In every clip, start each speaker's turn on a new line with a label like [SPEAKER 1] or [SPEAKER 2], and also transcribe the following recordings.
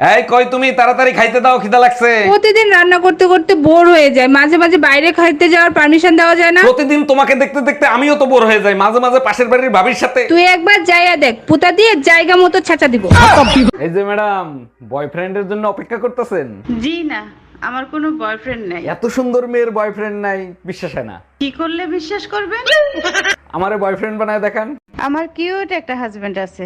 [SPEAKER 1] এই কই তুমি? তাড়াতাড়ি খাইতে দাও খিদা লাগছে।
[SPEAKER 2] প্রতিদিন রান্না করতে করতে বোর হয়ে যায়। মাঝে মাঝে বাইরে খাইতে যাওয়ার পারমিশন দেওয়া যায় না।
[SPEAKER 1] প্রতিদিন তোমাকে দেখতে দেখতে আমিও তো বোর হয়ে যাই। মাঝে মাঝে পাশের বাড়ির ভাবির সাথে।
[SPEAKER 2] তুই একবার যাইয়া দেখ পুতা দিয়ে জায়গা মতো ছাঁচা দিব।
[SPEAKER 1] এই যে ম্যাডাম বয়ফ্রেন্ডের জন্য অপেক্ষা করতেছেন?
[SPEAKER 3] জি না আমার কোনো বয়ফ্রেন্ড নেই।
[SPEAKER 1] এত সুন্দর মেয়ের বয়ফ্রেন্ড নাই বিশ্বাস হয় না।
[SPEAKER 3] কি করলে বিশ্বাস করবেন?
[SPEAKER 1] আমারে বয়ফ্রেন্ড বানায় দেখান।
[SPEAKER 3] আমার কিউট একটা হাজবেন্ড আছে।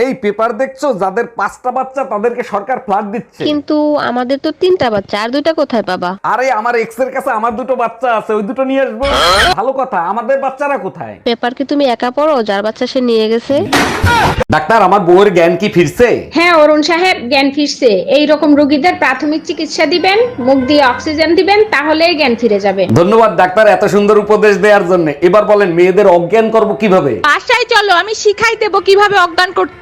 [SPEAKER 1] এই পেপার দেখছ? যাদের পাঁচটা বাচ্চা তাদেরকে সরকার ফ্ল্যাট দিচ্ছে।
[SPEAKER 4] কিন্তু আমাদের তো তিনটা বাচ্চা আর দুইটা কোথায় পাবা?
[SPEAKER 1] আরে আমার এক্সের কাছে আমার দুটো বাচ্চা আছে ওই দুটো নিয়ে আসব। ভালো কথা আমাদের বাচ্চারা কোথায়?
[SPEAKER 4] পেপার কি তুমি একা পড়ো? যার বাচ্চা সে নিয়ে গেছে।
[SPEAKER 1] ডাক্তার আমার বউয়ের জ্ঞান কি ফিরছে?
[SPEAKER 5] হ্যাঁ অরুণ সাহেব জ্ঞান ফিরছে। এই রকম রোগীদের প্রাথমিক চিকিৎসা দিবেন মুখ দিয়ে অক্সিজেন দিবেন তাহলেই জ্ঞান ফিরে যাবে।
[SPEAKER 1] ধন্যবাদ ডাক্তার এত সুন্দর উপদেশ দেওয়ার জন্য। এবার বলেন মেয়েদের অজ্ঞান করব কীভাবে?
[SPEAKER 6] বাসায় চলো আমি শিখাই দেবো কীভাবে অজ্ঞান করতে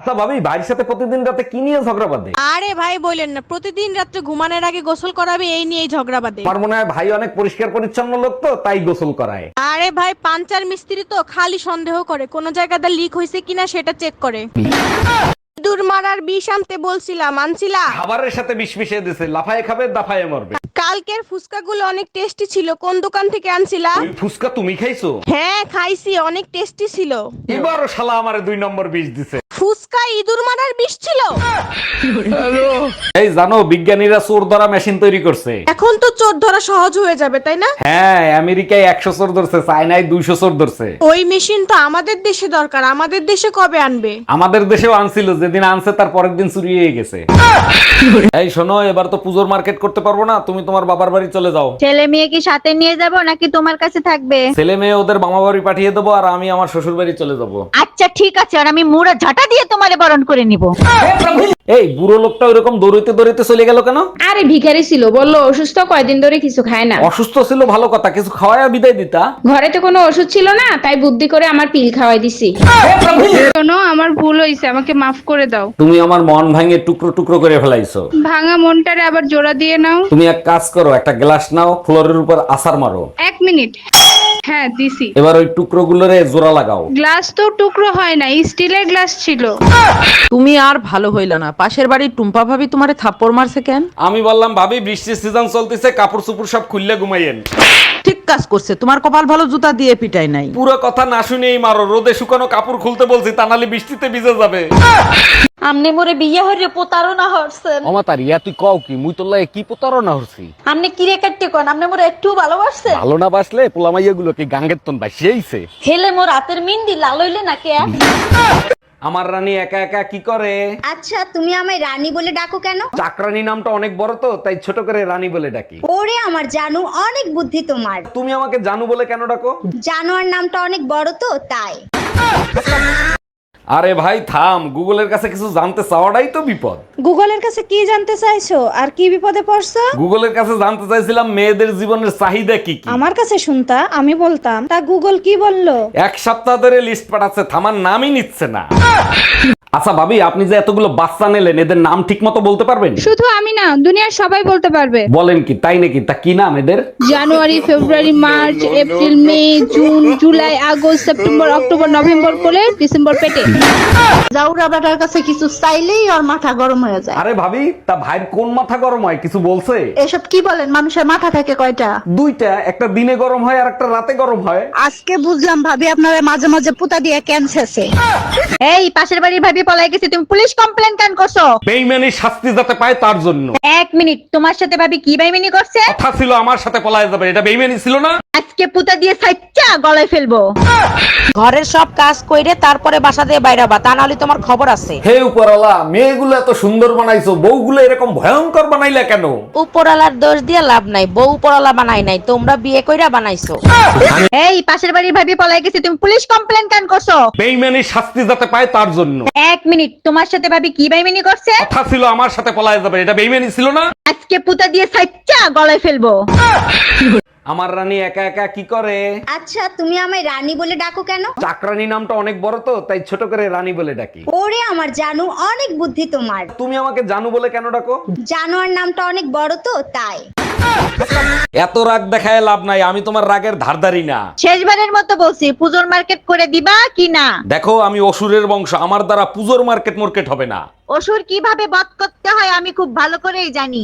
[SPEAKER 1] আচ্ছা ভাবি ভাইয়ের সাথে প্রতিদিন রাতে কি নিয়ে ঝগড়া বাঁধে?
[SPEAKER 6] আরে ভাই বলেন না। প্রতিদিন রাত্রে ঘুমানোর আগে গোসল করাবে এই নিয়েই ঝগড়া বাঁধে।
[SPEAKER 1] আমার মনে হয় ভাই অনেক পরিষ্কার পরিচ্ছন্ন লোক তো তাই গোসল করায়।
[SPEAKER 6] আরে ভাই পাঞ্চার মিস্ত্রি তো খালি সন্দেহ করে। কোন জায়গাতে লিক হয়েছে কিনা সেটা চেক করে। দূর মারার বিষ আনতে বলছিলাম আনছিলা?
[SPEAKER 1] খাবারের সাথে বিষ মিশিয়ে দিছে লাফায় খাবে দাফায় মরবে।
[SPEAKER 6] কালকের ফুচকাগুলো অনেক টেস্টি ছিল। কোন দোকান থেকে আনছিলা?
[SPEAKER 1] ওই ফুসকা তুমি খাইছো?
[SPEAKER 6] হ্যাঁ খাইছি অনেক টেস্টি ছিল।
[SPEAKER 1] এবারও শালা আমারে দুই নম্বর বিষ দিছে।
[SPEAKER 6] ফুচকা ইঁদুর মারার বিষ ছিল?
[SPEAKER 1] এই জানো বিজ্ঞানীরা চোর ধরা মেশিন তৈরি করছে।
[SPEAKER 6] এখন তো চোর ধরা সহজ হয়ে যাবে তাই না?
[SPEAKER 1] হ্যাঁ আমেরিকায় একশো চোর ধরছে চায়নায় দুইশো চোর ধরছে।
[SPEAKER 6] ওই মেশিন তো আমাদের দেশে দরকার। আমাদের দেশে কবে আনবে?
[SPEAKER 1] আমাদের দেশেও আনছিল যেদিন আনছে তার পরের দিন চুরি হয়ে গেছে। এই শোনো এবার তো পুজোর মার্কেট করতে পারব না তুমি তোমার বাবার বাড়ি চলে যাও।
[SPEAKER 7] ছেলে মেয়ে কি সাথে নিয়ে যাব নাকি তোমার কাছে থাকবে?
[SPEAKER 1] ছেলে মেয়ে ওদের মামা বাড়ি পাঠিয়ে দেবো আর আমি আমার শ্বশুর বাড়ি চলে যাব।
[SPEAKER 7] আচ্ছা ঠিক আছে আর আমি মুড়া ঝাঁটা দিয়ে তোমারে বরণ করে নিব।
[SPEAKER 1] এই বুড়ো লোকটা ওইরকম দৌড়িতে দৌড়িতে চলে গেল কেন?
[SPEAKER 5] আরে ভিখারি ছিল বলল অসুস্থ কয়দিন ধরে কিছু খায় না।
[SPEAKER 1] অসুস্থ ছিল ভালো কথা কিছু খাওয়ায় বিদায় দিতা।
[SPEAKER 5] ঘরে তো কোনো ওষুধ ছিল না তাই বুদ্ধি করে আমার পিল খাওয়াই দিছি।
[SPEAKER 2] শোনো আমার ভুল হয়েছে আমাকে মাফ করে দাও।
[SPEAKER 1] তুমি আমার মন ভাঙে টুকরো টুকরো করে ফেলাইছো।
[SPEAKER 2] ভাঙা মনটারে আবার জোড়া দিয়ে নাও।
[SPEAKER 1] তুমি এক কাজ করো একটা গ্লাস নাও ফ্লোরের উপর আসার মারো।
[SPEAKER 2] এক মিনিট। হ্যাঁ দিছি।
[SPEAKER 1] এবার ওই টুকরো গুলোরে জোড়া লাগাও।
[SPEAKER 2] গ্লাস তো টুকরো হয় না স্টিলের গ্লাস ছিল।
[SPEAKER 8] তুমি আর ভালো হইল না। পাশের বাড়ির টুম্পা ভাবি তোমারে থাপ্পড় মারছে কেন?
[SPEAKER 1] আমি বললাম ভাবি বৃষ্টির সিজন চলতেছে কাপড় চুপুর সব খুললে ঘুমাইয়েন।
[SPEAKER 8] ঠিক কাজ করছে। তোমার কপাল ভালো জুতা দিয়ে পিটাই নাই।
[SPEAKER 1] পুরো কথা না শুনেই মারো। রোদে শুকানো কাপড় খুলতে বলছি তা নাহলে বৃষ্টিতে ভিজে যাবে।
[SPEAKER 9] আমনে মোরে বিয়ে হরে প্রতারণা হরছেন।
[SPEAKER 1] অমাতার ইয়া তুই কও কি মুই তোর লাগে কি প্রতারণা হচ্ছি
[SPEAKER 9] আমনে কিরে কাটতে কোন আমনে মোরে একটু ভালোবাসছেন?
[SPEAKER 1] ভালো না বাসলে পোলামাইয়া গুলো কি গাঙ্গের তন বাসিয়েছে
[SPEAKER 9] হেলে মোর হাতের মিন্দি লাল হইলে না কে?
[SPEAKER 1] আমার রানী একা একা কি করে?
[SPEAKER 7] আচ্ছা তুমি আমায় রানী বলে ডাকো কেন?
[SPEAKER 1] চাকরানী নামটা অনেক বড় তো তাই ছোট করে রানী বলে ডাকি।
[SPEAKER 7] ওরে আমার জানু অনেক বুদ্ধি তোমার।
[SPEAKER 1] তুমি আমাকে জানু বলে কেন ডাকো?
[SPEAKER 7] জানোয়ার নামটা অনেক বড় তো তাই।
[SPEAKER 1] আরে ভাই থাম গুগলের কাছে কিছু জানতে চাওয়াটাই তো বিপদ।
[SPEAKER 7] গুগলের কাছে কি জানতে চাইছো? আর কি বিপদে পড়ছো?
[SPEAKER 1] গুগলের কাছে জানতে চাইছিলাম মেয়েদের জীবনের চাহিদা কি কি।
[SPEAKER 7] আমার কাছে শুনতা আমি বলতাম তা গুগল কি বলল?
[SPEAKER 1] এক সপ্তাহ ধরে লিস্ট পাঠাচ্ছে থামার নামই নিচ্ছে না। আচ্ছা ভাবি আপনি যে এতগুলো বাচ্চা নিলেন এদের নাম ঠিক মতো বলতে পারবেন?
[SPEAKER 2] শুধু আমি না দুনিয়ার সবাই বলতে পারবে।
[SPEAKER 1] বলেন কি তাই নাকি? তা কি নাম এদের?
[SPEAKER 2] January February March April May June July August September October November করে ডিসেম্বর পেটে।
[SPEAKER 9] জাউরা বেটার কাছে কিছু চাইলেই ওর মাথা গরম হয়ে যায়।
[SPEAKER 1] আরে ভাবি তা ভাইয়ের কোন মাথা গরম হয়? কিছু বলছে?
[SPEAKER 9] এসব কি বলেন? মানুষের মাথা থাকে কয়টা?
[SPEAKER 1] দুইটা একটা দিনে গরম হয় আর একটা রাতে গরম হয়।
[SPEAKER 9] আজকে বুঝলাম ভাবি আপনারা মাঝে মাঝে পুতা দিয়ে ক্যান্সারছে
[SPEAKER 7] এই পাশের বাড়ির ভাবি পলাই গেছে তুমি পুলিশ কমপ্লেন কেন করছ?
[SPEAKER 1] বেইমানি শাস্তি যাতে পায় তার জন্য।
[SPEAKER 7] এক মিনিট তোমার সাথে ভাবি কি বাইমিনি করছে?
[SPEAKER 1] কথা ছিল আমার সাথে পলায় যাবে এটা বেইমানি ছিল না?
[SPEAKER 7] আজকে পুতা দিয়ে সাইচ্চা গলায় ফেলব।
[SPEAKER 8] ঘরের সব কাজ কইরে তারপরে বাসা দিয়ে বাইরাবা তা নাহলে তোমার খবর আছে।
[SPEAKER 1] হে উপরওয়ালা মেয়েগুলো এত সুন্দর বানাইছো বউগুলো এরকম ভয়ঙ্কর বানাইলা কেন?
[SPEAKER 8] উপরালার দোষ দিয়ে লাভ নাই বউ উপরালা বানাই নাই তোমরা বিয়ে কইরা বানাইছো।
[SPEAKER 7] এই পাশের বাড়ির ভাবি পলাই গেছি তুমি পুলিশ কমপ্লেন কেন করছ?
[SPEAKER 1] বেইমানি শাস্তি যাতে পায় তার জন্য।
[SPEAKER 7] এক মিনিট তোমার সাথে ভাবি কি বাইমিনি করছে?
[SPEAKER 1] কথা ছিল আমার সাথে পলায় যাবে এটা বেইমানি ছিল না?
[SPEAKER 7] আজকে পুতা দিয়ে সাইচ্চা গলায় ফেলব।
[SPEAKER 1] আমার রানী একা একা কি করে?
[SPEAKER 7] আচ্ছা তুমি আমায় রানী বলে ডাকো কেন?
[SPEAKER 1] চাকরানী নামটা অনেক বড় তো তাই ছোট করে রানী বলে ডাকি।
[SPEAKER 7] ওরে আমার জানু অনেক বুদ্ধি তোমার।
[SPEAKER 1] তুমি আমাকে জানু বলে কেন ডাকো?
[SPEAKER 7] জানোয়ার নামটা অনেক বড় তো তাই।
[SPEAKER 1] এত রাগ দেখায় লাভ নাই আমি তোমার রাগের ধারধারি না।
[SPEAKER 7] শেষবারের মতো বলছি পুজোর মার্কেট করে দিবা কি না?
[SPEAKER 1] দেখো আমি অসুরের বংশ আমার দ্বারা পুজোর মার্কেট মার্কেট হবে না।
[SPEAKER 7] অসুর কীভাবে বধ করতে হয় আমি খুব ভালো করেই জানি।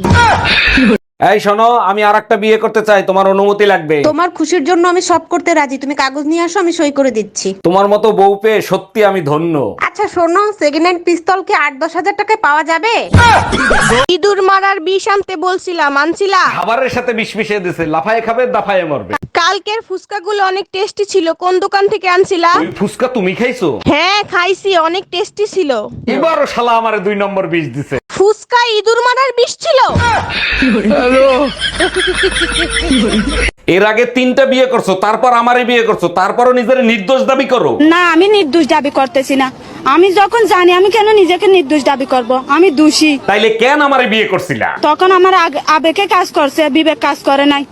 [SPEAKER 1] এই শোনো আমি আর একটা বিয়ে করতে চাই তোমার অনুমতি লাগবে।
[SPEAKER 6] তোমার খুশির জন্য আমি সব করতে রাজি। তুমি কাগজ নিয়ে আসো আমি সই করে দিচ্ছি।
[SPEAKER 1] তোমার মতো বউ পেয়ে সত্যি আমি ধন্য।
[SPEAKER 6] আচ্ছা শোনো সেকেন্ড হ্যান্ড পিস্তল কি আট দশ হাজার টাকায় পাওয়া যাবে? ইঁদুর মারার বিষ আনতে বলছিলাম আনছিলা?
[SPEAKER 1] খাবারের সাথে বিষ মিশিয়ে দিছে লাফায় খাবে দাফায় মরবে।
[SPEAKER 6] কালকের ফুচকাগুলো অনেক টেস্টি ছিল কোন দোকান থেকে আনছিলা?
[SPEAKER 1] ওই ফুসকা তুমি খাইছো?
[SPEAKER 6] হ্যাঁ খাইছি অনেক টেস্টি ছিল।
[SPEAKER 1] এবারও শালা আমারে দুই নম্বর বিষ দিছে।
[SPEAKER 6] ফুচকা ইঁদুর মারার বিষ ছিল।
[SPEAKER 1] এর আগে তিনটা বিয়ে করছ তারপর আমারে বিয়ে করছ তারপরও নিজের নির্দোষ দাবি করো।
[SPEAKER 2] না আমি নির্দোষ দাবি করতেছি না। আমি যখন জানি আমি কেন নিজেকে নির্দোষ দাবি করব? আমি দোষী।
[SPEAKER 1] তাইলে কেন আমারে বিয়ে করছিলা?
[SPEAKER 2] তখন আমার আগ- আবেগে কাজ করছে বিবেক কাজ করে নাই।